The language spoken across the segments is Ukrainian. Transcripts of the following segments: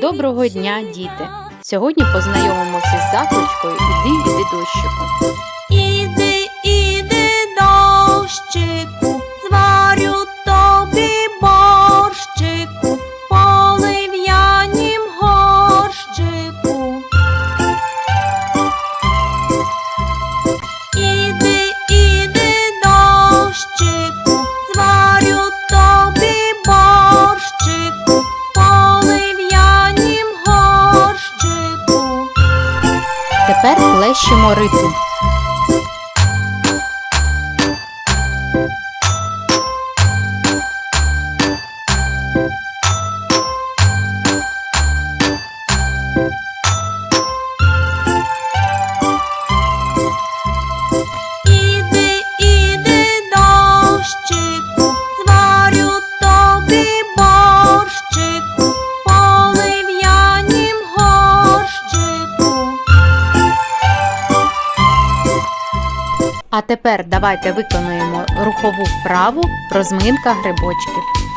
Доброго дня, діти! Сьогодні познайомимося з закличкою Іди, іди дощику. Іди, іди, дощику, зварю тобі Тепер плещемо ритм. Давайте виконуємо рухову вправу розминка грибочків.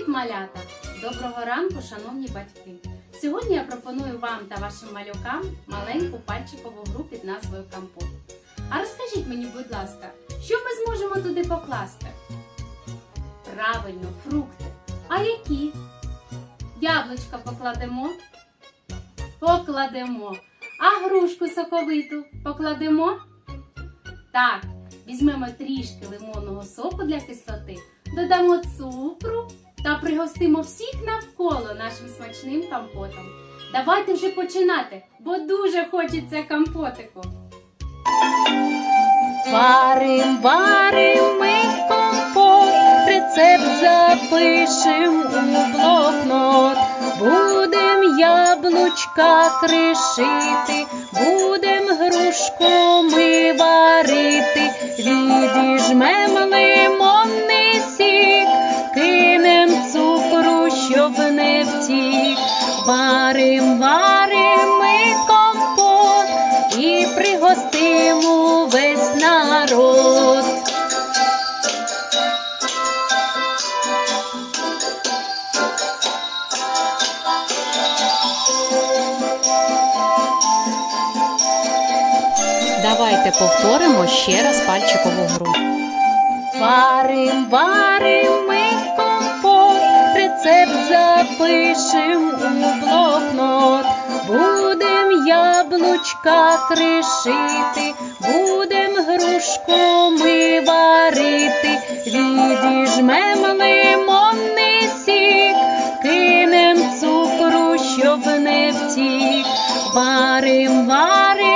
Привіт, малята! Доброго ранку, шановні батьки! Сьогодні я пропоную вам та вашим малюкам маленьку пальчикову гру під назвою Компот. А розкажіть мені, будь ласка, що ми зможемо туди покласти? Правильно, фрукти. А які? Яблучка покладемо? Покладемо. А грушку соковиту покладемо? Так, візьмемо трішки лимонного соку для кислоти, додамо цукру та пригостимо всіх навколо нашим смачним компотом. Давайте вже починати, бо дуже хочеться компотику. Варим, варим ми компот, рецепт запишем у блокнот. Будем яблучка кришити, будем грушку ми варити, відіжмем лимонний Варим, варим ми компот і пригостимо весь народ. Давайте повторимо ще раз пальчикову гру. Варим, варим ми компот, рецепт запишем у блокнот. Яблучка кришити, будем грушку ми варити, відіжмем лимонний сік, кинем цукру, щоб не втік. Варим, варим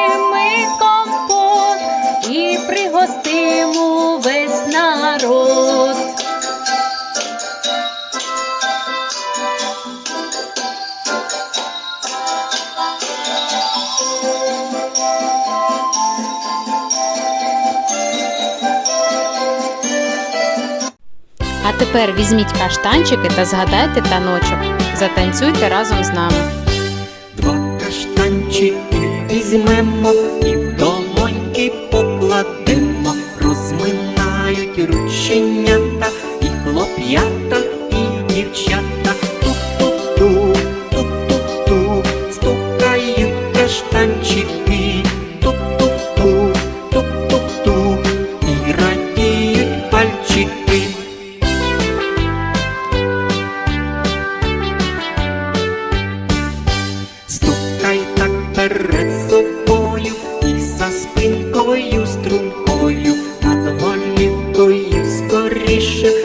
А тепер візьміть каштанчики та згадайте таночок. Затанцюйте разом з нами. Два каштанчики візьмемо і в долоньки покладемо, розминають рученята, і хлоп'ята, і дівчата. Скоріше